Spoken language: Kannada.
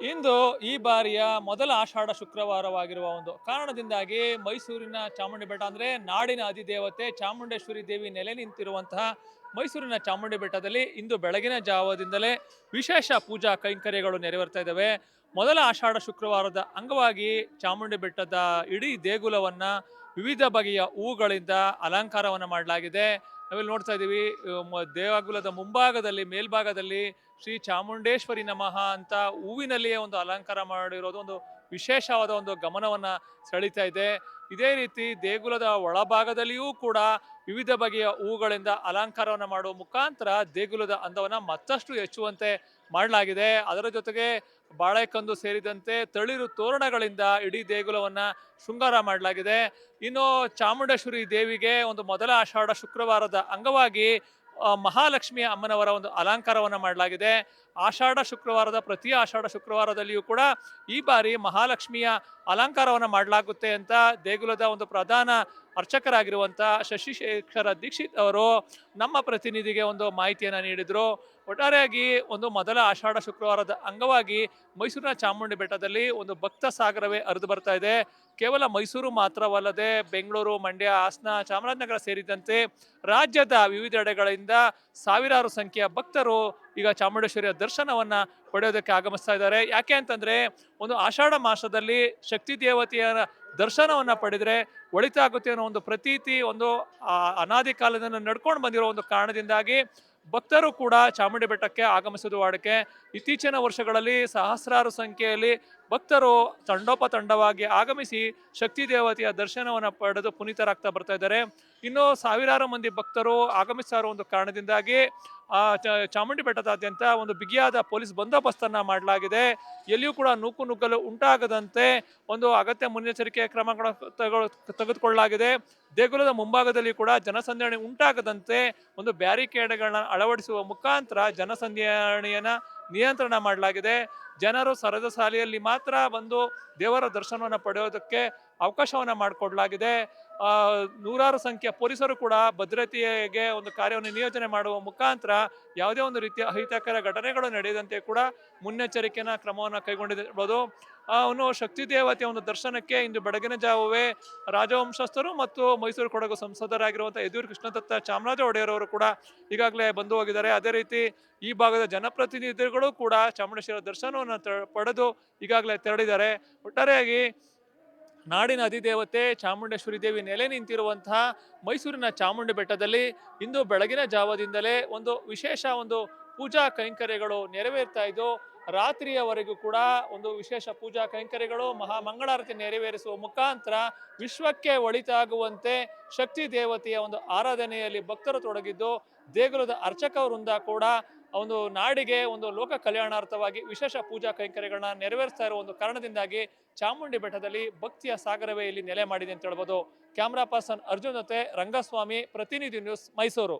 ಇಂದು ಈ ಬಾರಿಯ ಮೊದಲ ಆಷಾಢ ಶುಕ್ರವಾರವಾಗಿರುವ ಒಂದು ಕಾರಣದಿಂದಾಗಿ ಮೈಸೂರಿನ ಚಾಮುಂಡಿ ಬೆಟ್ಟ ಅಂದ್ರೆ ನಾಡಿನ ಅಧಿದೇವತೆ ಚಾಮುಂಡೇಶ್ವರಿ ದೇವಿ ನೆಲೆ ನಿಂತಿರುವಂತಹ ಮೈಸೂರಿನ ಚಾಮುಂಡಿ ಬೆಟ್ಟದಲ್ಲಿ ಇಂದು ಬೆಳಗಿನ ಜಾವದಿಂದಲೇ ವಿಶೇಷ ಪೂಜಾ ಕೈಂಕರ್ಯಗಳು ನೆರವೇರ್ತಾ ಇದ್ದಾವೆ. ಮೊದಲ ಆಷಾಢ ಶುಕ್ರವಾರದ ಅಂಗವಾಗಿ ಚಾಮುಂಡಿ ಬೆಟ್ಟದ ಇಡೀ ದೇಗುಲವನ್ನ ವಿವಿಧ ಬಗೆಯ ಹೂಗಳಿಂದ ಅಲಂಕಾರವನ್ನು ಮಾಡಲಾಗಿದೆ. ನಾವಿಲ್ಲಿ ನೋಡ್ತಾ ಇದ್ದೀವಿ ದೇವಗುಲದ ಮುಂಭಾಗದಲ್ಲಿ, ಮೇಲ್ಭಾಗದಲ್ಲಿ ಶ್ರೀ ಚಾಮುಂಡೇಶ್ವರಿ ನಮಃ ಅಂತ ಹೂವಿನಲ್ಲಿಯೇ ಒಂದು ಅಲಂಕಾರ ಮಾಡಿರೋದು, ಒಂದು ವಿಶೇಷವಾದ ಒಂದು ಗಮನವನ್ನ ಸೆಳೀತಾ ಇದೆ. ಇದೇ ರೀತಿ ದೇಗುಲದ ಒಳಭಾಗದಲ್ಲಿಯೂ ಕೂಡ ವಿವಿಧ ಬಗೆಯ ಹೂಗಳಿಂದ ಅಲಂಕಾರವನ್ನು ಮಾಡುವ ಮುಖಾಂತರ ದೇಗುಲದ ಅಂದವನ್ನ ಮತ್ತಷ್ಟು ಹೆಚ್ಚುವಂತೆ ಮಾಡಲಾಗಿದೆ. ಅದರ ಜೊತೆಗೆ ಬಾಳೆಕಂದು ಸೇರಿದಂತೆ ತಳಿರು ತೋರಣಗಳಿಂದ ಇಡೀ ದೇಗುಲವನ್ನ ಶೃಂಗಾರ ಮಾಡಲಾಗಿದೆ. ಇನ್ನು ಚಾಮುಂಡೇಶ್ವರಿ ದೇವಿಗೆ ಒಂದು ಮೊದಲ ಆಷಾಢ ಶುಕ್ರವಾರದ ಅಂಗವಾಗಿ ಮಹಾಲಕ್ಷ್ಮಿ ಅಮ್ಮನವರ ಒಂದು ಅಲಂಕಾರವನ್ನು ಮಾಡಲಾಗಿದೆ. ಆಷಾಢ ಶುಕ್ರವಾರದ, ಪ್ರತಿ ಆಷಾಢ ಶುಕ್ರವಾರದಲ್ಲಿಯೂ ಕೂಡ ಈ ಬಾರಿ ಮಹಾಲಕ್ಷ್ಮಿಯ ಅಲಂಕಾರವನ್ನು ಮಾಡಲಾಗುತ್ತೆ ಅಂತ ದೇಗುಲದ ಒಂದು ಪ್ರಧಾನ ಅರ್ಚಕರಾಗಿರುವಂಥ ಶಶಿಶೇಖರ ದೀಕ್ಷಿತ್ ಅವರು ನಮ್ಮ ಪ್ರತಿನಿಧಿಗೆ ಒಂದು ಮಾಹಿತಿಯನ್ನು ನೀಡಿದರು. ಒಟ್ಟಾರೆಯಾಗಿ ಒಂದು ಮೊದಲ ಆಷಾಢ ಶುಕ್ರವಾರದ ಅಂಗವಾಗಿ ಮೈಸೂರಿನ ಚಾಮುಂಡಿ ಬೆಟ್ಟದಲ್ಲಿ ಒಂದು ಭಕ್ತ ಸಾಗರವೇ ಹರಿದು ಬರ್ತಾ ಇದೆ. ಕೇವಲ ಮೈಸೂರು ಮಾತ್ರವಲ್ಲದೆ ಬೆಂಗಳೂರು, ಮಂಡ್ಯ, ಹಾಸನ, ಚಾಮರಾಜನಗರ ಸೇರಿದಂತೆ ರಾಜ್ಯದ ವಿವಿಧೆಡೆಗಳಿಂದ ಸಾವಿರಾರು ಸಂಖ್ಯೆಯ ಭಕ್ತರು ಈಗ ಚಾಮುಂಡೇಶ್ವರಿಯ ದರ್ಶನವನ್ನ ಪಡೆಯೋದಕ್ಕೆ ಆಗಮಿಸ್ತಾ ಇದ್ದಾರೆ. ಯಾಕೆ ಅಂತಂದ್ರೆ ಒಂದು ಆಷಾಢ ಮಾಸದಲ್ಲಿ ಶಕ್ತಿ ದೇವತೆಯ ದರ್ಶನವನ್ನ ಪಡೆದ್ರೆ ಒಳಿತಾಗುತ್ತೆ ಅನ್ನೋ ಒಂದು ಪ್ರತೀತಿ, ಒಂದು ಅನಾದಿ ಕಾಲದಿಂದ ನಡ್ಕೊಂಡು ಬಂದಿರೋ ಒಂದು ಕಾರಣದಿಂದಾಗಿ ಭಕ್ತರು ಕೂಡ ಚಾಮುಂಡಿ ಬೆಟ್ಟಕ್ಕೆ ಆಗಮಿಸುವುದು ವಾಡಿಕೆ ಇತ್ತೀಚಿನ ವರ್ಷಗಳಲ್ಲಿ ಸಹಸ್ರಾರು ಸಂಖ್ಯೆಯಲ್ಲಿ ಭಕ್ತರು ತಂಡೋಪ ತಂಡವಾಗಿ ಆಗಮಿಸಿ ಶಕ್ತಿ ದೇವತೆಯ ದರ್ಶನವನ್ನು ಪಡೆದು ಪುನೀತರಾಗ್ತಾ ಬರ್ತಾ ಇದ್ದಾರೆ. ಇನ್ನು ಸಾವಿರಾರು ಮಂದಿ ಭಕ್ತರು ಆಗಮಿಸ್ತಾ ಇರೋ ಒಂದು ಕಾರಣದಿಂದಾಗಿ ಆ ಚಾಮುಂಡಿ ಬೆಟ್ಟದಾದ್ಯಂತ ಒಂದು ಬಿಗಿಯಾದ ಪೊಲೀಸ್ ಬಂದೋಬಸ್ತನ್ನು ಮಾಡಲಾಗಿದೆ. ಎಲ್ಲಿಯೂ ಕೂಡ ನೂಕು ನುಗ್ಗಲು ಉಂಟಾಗದಂತೆ ಒಂದು ಅಗತ್ಯ ಮುನ್ನೆಚ್ಚರಿಕೆ ಕ್ರಮಗಳ ತೆಗೆದುಕೊಳ್ಳಲಾಗಿದೆ. ದೇಗುಲದ ಮುಂಭಾಗದಲ್ಲಿ ಕೂಡ ಜನಸಂದಣಿ ಉಂಟಾಗದಂತೆ ಒಂದು ಬ್ಯಾರಿಕೇಡ್ಗಳನ್ನ ಅಳವಡಿಸುವ ಮುಖಾಂತರ ಜನಸಂದಣಿಯನ್ನ ನಿಯಂತ್ರಣ ಮಾಡಲಾಗಿದೆ. ಜನರು ಸರದ ಸಾಲಿಯಲ್ಲಿ ಮಾತ್ರ ಬಂದು ದೇವರ ದರ್ಶನವನ್ನು ಪಡೆಯೋದಕ್ಕೆ ಅವಕಾಶವನ್ನ ಮಾಡಿಕೊಡ್ಲಾಗಿದೆ. ನೂರಾರು ಸಂಖ್ಯೆಯ ಪೊಲೀಸರು ಕೂಡ ಭದ್ರತೆಗೆ ಒಂದು ಕಾರ್ಯವನ್ನು ನಿಯೋಜನೆ ಮಾಡುವ ಮುಖಾಂತರ ಯಾವುದೇ ಒಂದು ರೀತಿಯ ಅಹಿತಕರ ಘಟನೆಗಳು ನಡೆಯದಂತೆ ಕೂಡ ಮುನ್ನೆಚ್ಚರಿಕೆಯ ಕ್ರಮವನ್ನು ಕೈಗೊಂಡಿರ್ಬೋದು. ಅವನು ಶಕ್ತಿ ದೇವತೆಯ ಒಂದು ದರ್ಶನಕ್ಕೆ ಇಂದು ಬೆಳಗಿನ ಜಾವವೇ ರಾಜವಂಶಸ್ಥರು ಮತ್ತು ಮೈಸೂರು ಕೊಡಗು ಸಂಸದರಾಗಿರುವಂತಹ ಯದೂರು ಕೃಷ್ಣದತ್ತ ಚಾಮರಾಜ ಒಡೆಯರವರು ಕೂಡ ಈಗಾಗಲೇ ಬಂದು ಹೋಗಿದ್ದಾರೆ. ಅದೇ ರೀತಿ ಈ ಭಾಗದ ಜನಪ್ರತಿನಿಧಿಗಳು ಕೂಡ ಚಾಮುಂಡೇಶ್ವರ ದರ್ಶನವನ್ನು ಪಡೆದು ಈಗಾಗಲೇ ತೆರಳಿದ್ದಾರೆ. ಒಟ್ಟಾರೆಯಾಗಿ ನಾಡಿನ ಅಧಿದೇವತೆ ಚಾಮುಂಡೇಶ್ವರಿ ದೇವಿ ನೆಲೆ ನಿಂತಿರುವಂತಹ ಮೈಸೂರಿನ ಚಾಮುಂಡಿ ಬೆಟ್ಟದಲ್ಲಿ ಇಂದು ಬೆಳಗಿನ ಜಾವದಿಂದಲೇ ಒಂದು ವಿಶೇಷ ಒಂದು ಪೂಜಾ ಕೈಂಕರ್ಯಗಳು ನೆರವೇರ್ತಾ ಇದ್ದು, ರಾತ್ರಿಯವರೆಗೂ ಕೂಡ ಒಂದು ವಿಶೇಷ ಪೂಜಾ ಕೈಂಕರ್ಯಗಳು ಮಹಾ ಮಂಗಳಾರತಿ ನೆರವೇರಿಸುವ ಮುಖಾಂತರ ವಿಶ್ವಕ್ಕೆ ಒಳಿತಾಗುವಂತೆ ಶಕ್ತಿ ದೇವತೆಯ ಒಂದು ಆರಾಧನೆಯಲ್ಲಿ ಭಕ್ತರು ತೊಡಗಿದ್ದು, ದೇಗುಲದ ಅರ್ಚಕ ವೃಂದ ಕೂಡ ಒಂದು ನಾಡಿಗೆ ಒಂದು ಲೋಕ ಕಲ್ಯಾಣಾರ್ಥವಾಗಿ ವಿಶೇಷ ಪೂಜಾ ಕೈಂಕರ್ಯಗಳನ್ನ ನೆರವೇರಿಸ್ತಾ ಇರುವ ಒಂದು ಕಾರಣದಿಂದಾಗಿ ಚಾಮುಂಡಿ ಬೆಟ್ಟದಲ್ಲಿ ಭಕ್ತಿಯ ಸಾಗರವೇ ಇಲ್ಲಿ ನೆಲೆ ಮಾಡಿದೆ ಅಂತ ಹೇಳ್ಬೋದು. ಕ್ಯಾಮ್ರಾ ಪರ್ಸನ್ ಅರ್ಜುನ್ ಜೊತೆ ರಂಗಸ್ವಾಮಿ, ಪ್ರತಿನಿಧಿ ನ್ಯೂಸ್ ಮೈಸೂರು.